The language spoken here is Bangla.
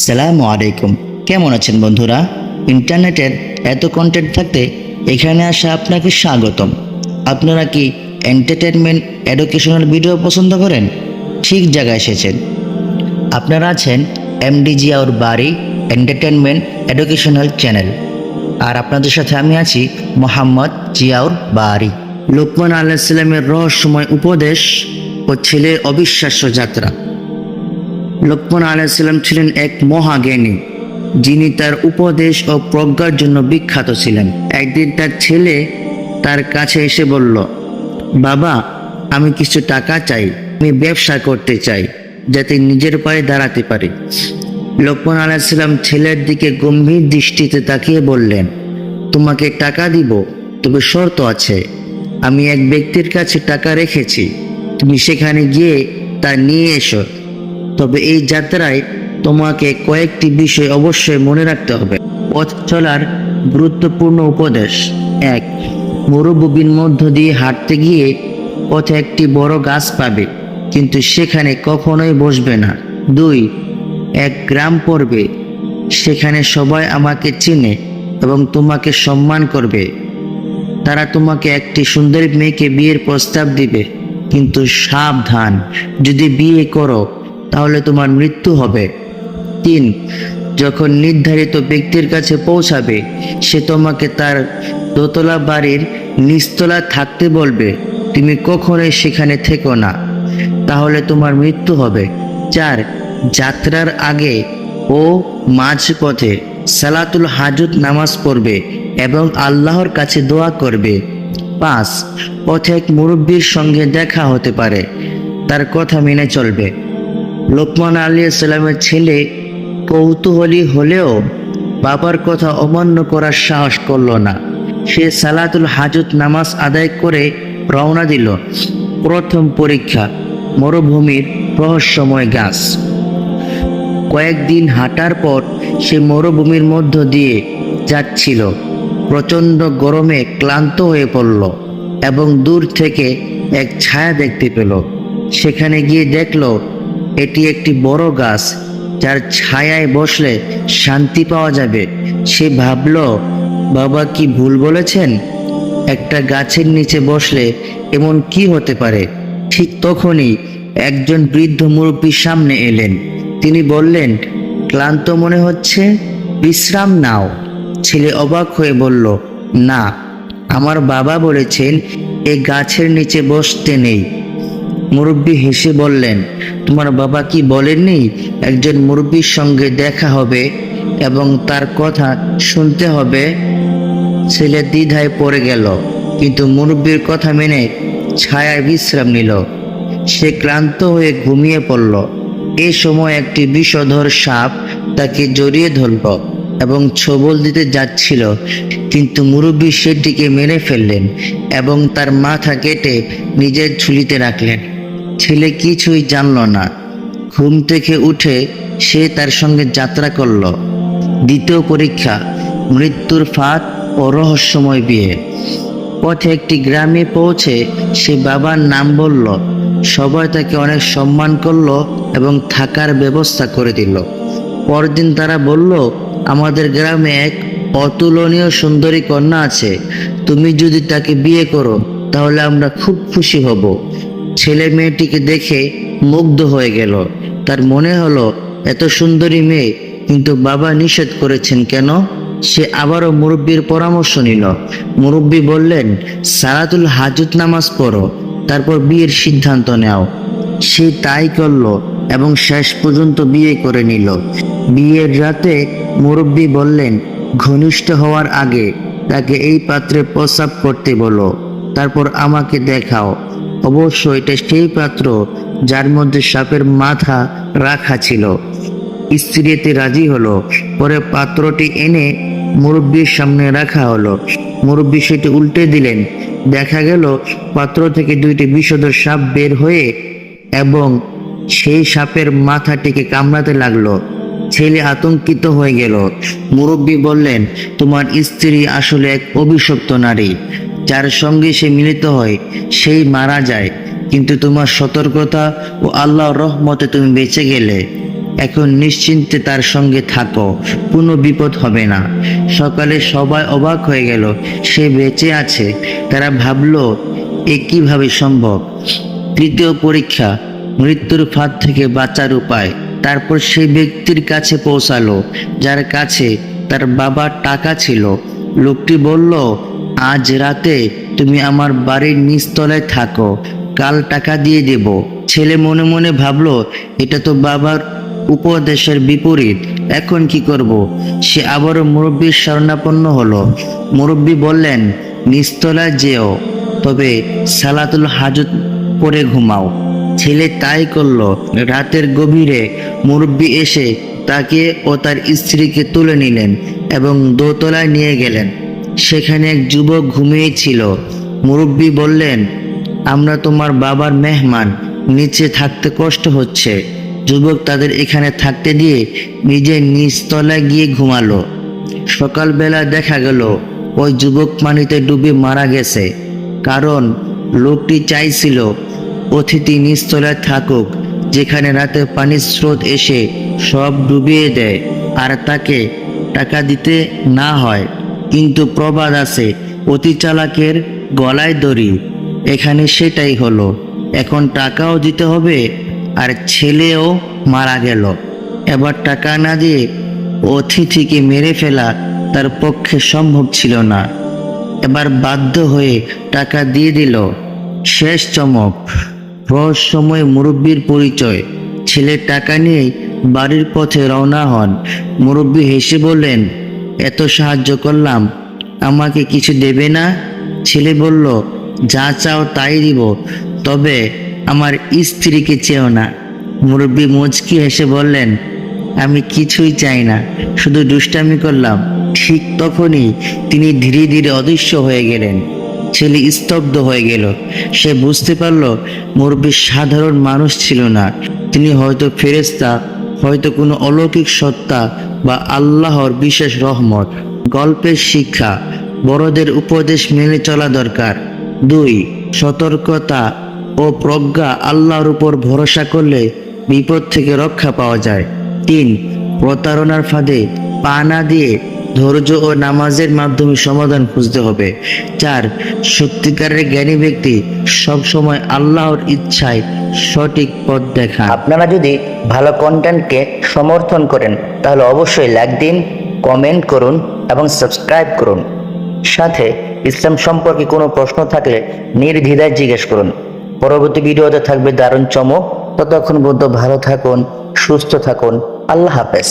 আসসালামু আলাইকুম। কেমন আছেন বন্ধুরা? ইন্টারনেটের এত কন্টেন্ট থাকতে এখানে আসা আপনাকে স্বাগতম। আপনারা কি এন্টারটেনমেন্ট এডুকেশনাল ভিডিও পছন্দ করেন? ঠিক জায়গায় এসেছেন। আপনারা আছেন এমডি জিয়াউর বাড়ি এন্টারটেনমেন্ট এডুকেশনাল চ্যানেল আর আপনাদের সাথে আমি আছি মোহাম্মদ জিয়াউর বাড়ি। লোকমান আলাহিসাল্লামের রহস্যময় উপদেশ ও ছেলের অবিশ্বাস্য যাত্রা। লোকমান আলাইসাল্লাম ছিলেন এক মহাজ্ঞানী। যিনি তার উপদেশ ও প্রজ্ঞার জন্য বিখ্যাত ছিলেন। একদিন তার ছেলে তার কাছে এসে বলল, বাবা, আমি কিছু টাকা চাই। আমি ব্যবসা করতে চাই, যাতে নিজের পায়ে দাঁড়াতে পারি। লোকমান আলাইসাল্লাম ছেলের দিকে গম্ভীর দৃষ্টিতে তাকিয়ে বললেন, তোমাকে টাকা দিব, তবে শর্ত আছে। আমি এক ব্যক্তির কাছে টাকা রেখেছি। তুমি সেখানে গিয়ে তা নিয়ে এসো। তবে এই যাত্রায় তোমাকে কয়েকটি বিষয় অবশ্যই মনে রাখতে হবে। পথ চলার গুরুত্বপূর্ণ উপদেশ। এক, মরুভূমির মধ্য দিয়ে হাঁটতে গিয়ে পথে একটি বড় গাছ পাবে, কিন্তু সেখানে কখনোই বসবে না। দুই, এক গ্রাম পড়বে। সেখানে সবাই আমাকে চিনে এবং তোমাকে সম্মান করবে। তারা তোমাকে একটি সুন্দরী মেয়েকে বিয়ের প্রস্তাব দিবে, কিন্তু সাবধান। যদি বিয়ে করো তাহলে তোমার মৃত্যু হবে। তিন, যখন নির্ধারিত ব্যক্তির কাছে পৌঁছাবে, সে তোমাকে তার দোতলা বাড়ির নিচতলা থাকতে বলবে, তুমি কখনোই সেখানে থেকো না। তাহলে তোমার মৃত্যু হবে। চার, যাত্রার আগে ও মাঝপথে সালাতুল হাজত নামাজ পড়বে এবং আল্লাহর কাছে দোয়া করবে। পাঁচ, পথে এক মুরব্বীর সঙ্গে দেখা হতে পারে। তার কথা মেনে চলবে। লোকমান আলী সাল্লামের ছেলে কৌতূহলী হলেও বাবার কথা অমান্য করার সাহস করল না। সে সালাতুল হাজত নামাজ আদায় করে রওনা দিল। প্রথম পরীক্ষা, মরুভূমির রহস্যময় গাছ। কয়েকদিন হাঁটার পর সে মরুভূমির মধ্য দিয়ে যাচ্ছিল। প্রচণ্ড গরমে ক্লান্ত হয়ে পড়ল এবং দূর থেকে এক ছায়া দেখতে পেল। সেখানে গিয়ে দেখল এটি একটি বড় গাছ, যার ছায়ায় বসলে শান্তি পাওয়া যাবে। সে ভাবল, বাবা কি ভুল বলেছেন? একটা গাছের নিচে বসলে এমন কি হতে পারে? ঠিক তখনই একজন বৃদ্ধ মুরব্বীর সামনে এলেন। তিনি বললেন, ক্লান্ত মনে হচ্ছে? বিশ্রাম নাও। ছেলে অবাক হয়ে বলল, না, আমার বাবা বলেছেন, এ গাছের নিচে বসতে নেই। মুরব্বী হেসে বললেন, তোমার বাবা কি বলেননি? একজন মুরব্বীর সঙ্গে দেখা হবে এবং তার কথা শুনতে হবে। ছেলে দ্বিধায় পড়ে গেল, কিন্তু মুরব্বীর কথা মেনে ছায়ায় বিশ্রাম নিল। সে ক্লান্ত হয়ে ঘুমিয়ে পড়ল। এ সময় একটি বিষধর সাপ তাকে জড়িয়ে ধরল এবং ছবল দিতে যাচ্ছিল, কিন্তু মুরব্বী সেটিকে মেরে ফেললেন এবং তার মাথা কেটে নিজের ঝুলিতে রাখলেন। ছেলে কিছুই জানল না। ঘুম থেকে উঠে সে তার সঙ্গে যাত্রা করল। দ্বিতীয় পরীক্ষা, মৃত্যুর ফাঁদ ও রহস্যময় বিয়ে। পথে একটি গ্রামে পৌঁছে সে বাবার নাম বলল। সবাই তাকে অনেক সম্মান করল এবং থাকার ব্যবস্থা করে দিল। পরদিন তারা বলল, আমাদের গ্রামে এক অতুলনীয় সুন্দরী কন্যা আছে। তুমি যদি তাকে বিয়ে করো, তাহলে আমরা খুব খুশি হব। ছেলে মেয়েটিকে দেখে মুগ্ধ হয়ে গেল। তার মনে হলো, এত সুন্দরী মেয়ে, কিন্তু বাবা নিষেধ করেছেন কেন? সে আবারও মুরব্বীর পরামর্শ নিল। মুরব্বী বললেন সারাতুল হাজত নামাজ পড়ো, তারপর বিয়ের সিদ্ধান্ত নেও। সে তাই করল এবং শেষ পর্যন্ত বিয়ে করে নিল। বিয়ের রাতে মুরব্বী বললেন, ঘনিষ্ঠ হওয়ার আগে তাকে এই পাত্রে প্রস্রাব করতে বলো, তারপর আমাকে দেখাও। অবশ্য এটা সেই পাত্র যার মধ্যে সাপের মাথা রাখা ছিল। স্ত্রী এতে রাজি হলো, পরে পাত্রটি এনে মুরব্বীর সামনে রাখা হলো। মুরব্বী সেটি উল্টে দিলেন। দেখা গেল, পাত্র থেকে দুইটি বিষধর সাপ বের হয়ে এবং সেই সাপের মাথাটিকে কামড়াতে লাগল। ছেলে আতঙ্কিত হয়ে গেল। মুরব্বী বললেন, তোমার স্ত্রী আসলে এক অভিশপ্ত নারী। যার সঙ্গে সে মিলিত হয়, সেই মারা যায়। কিন্তু তোমার সতর্কতা ও আল্লাহর রহমতে তুমি বেঁচে গেলে, এখন নিশ্চিন্তে তার সঙ্গে থাকো, কোনো বিপদ হবে না। সকালে সবাই অবাক হয়ে গেল, সে বেঁচে আছে। তারা ভাবলো, এ কীভাবে সম্ভব? তৃতীয় পরীক্ষা, মৃত্যুর ফাঁদ থেকে বাঁচার উপায়। তারপর সেই ব্যক্তির কাছে পৌঁছালো, যার কাছে তার বাবার টাকা ছিল। লোকটি বলল আজ রাতে তুমি আমার বাড়ির নিচতলায় থাকো। কাল টাকা দিয়ে দেব। ছেলে মনে মনে ভাবলো, এটা তো বাবার উপদেশের বিপরীত। এখন কি করব? সে আবারও মুরব্বীর শরণাপন্ন হলো। মুরব্বী বললেন নিচতলায় যেও, তবে সালাতুল হাজত পরে ঘুমাও। ছেলে তাই করল। রাতের গভীরে মুরব্বী এসে তাকে ও তার স্ত্রীকে তুলে নিলেন এবং দোতলায় নিয়ে গেলেন। সেখানে এক যুবক ঘুমিয়েছিল। মুরব্বী বললেন, আমরা তোমার বাবার মেহমান, নিচে থাকতে কষ্ট হচ্ছে। যুবক তাদের এখানে থাকতে দিয়ে নিজে নিচতলায় গিয়ে ঘুমালো। সকালবেলা দেখা গেল, ওই যুবক পানিতে ডুবে মারা গেছে। কারণ লোকটি চাইছিল, অতিথি নিচতলায় থাকুক, যেখানে রাতে পানির স্রোত এসে সব ডুবিয়ে দেয়, আর তাকে টাকা দিতে না হয়। কিন্তু প্রবাদ আছে, অতি চালাকের গলায় দড়ি। এখানে সেটাই হলো, এখন টাকাও দিতে হবে, আর ছেলেও মারা গেল। এবার টাকা না দিয়ে অতিথিকে মেরে ফেলা তার পক্ষে সম্ভব ছিল না। এবার বাধ্য হয়ে টাকা দিয়ে দিল। শেষ চমক, রহস্যময় মুরব্বীর পরিচয়। ছেলে টাকা নিয়ে বাড়ির পথে রওনা হন। মুরব্বী হেসে বললেন এত সাহায্য করলাম, আমাকে কিছু দেবে না? ছেলে বলল, যা চাও তাই দিব, তবে আমার স্ত্রীকে চেও না। মুরব্বী মুচকি হেসে বললেন, আমি কিছুই চাই না, শুধু দুষ্টামি করলাম। ঠিক তখনই তিনি ধীরে ধীরে অদৃশ্য হয়ে গেলেন। ছেলে স্তব্ধ হয়ে গেল। সে বুঝতে পারল, মুরব্বী সাধারণ মানুষ ছিল না। তিনি হয়তো ফেরেস্তা হয়তো কোনো অলৌকিক সত্তা বা আল্লাহর বিশেষ রহমত। গল্পের শিক্ষা, বড়দের উপদেশ মেনে চলা দরকার। দুই, সতর্কতা ও প্রজ্ঞা আল্লাহর উপর ভরসা করলে বিপদ থেকে রক্ষা পাওয়া যায়। তিন, প্রতারণার ফাঁদে পা না দিয়ে ধৈর্য ও নামাজের মাধ্যমে সমাধান খুঁজতে হবে। চার, সত্যিকারের জ্ঞানী ব্যক্তি সবসময় আল্লাহর ইচ্ছায় সঠিক পথ দেখা আপনারা যদি ভালো কন্টেন্টকে সমর্থন করেন, তাহলে অবশ্যই লাইক দিন কমেন্ট করুন এবং সাবস্ক্রাইব করুন। সাথে ইসলাম সম্পর্কে কোনো প্রশ্ন থাকলে নির্দ্বিধায় জিজ্ঞেস করুন। পরবর্তী ভিডিওতে থাকবে দারুণ চমক। ততক্ষণ পর্যন্ত ভালো থাকুন, সুস্থ থাকুন। আল্লাহ হাফেজ।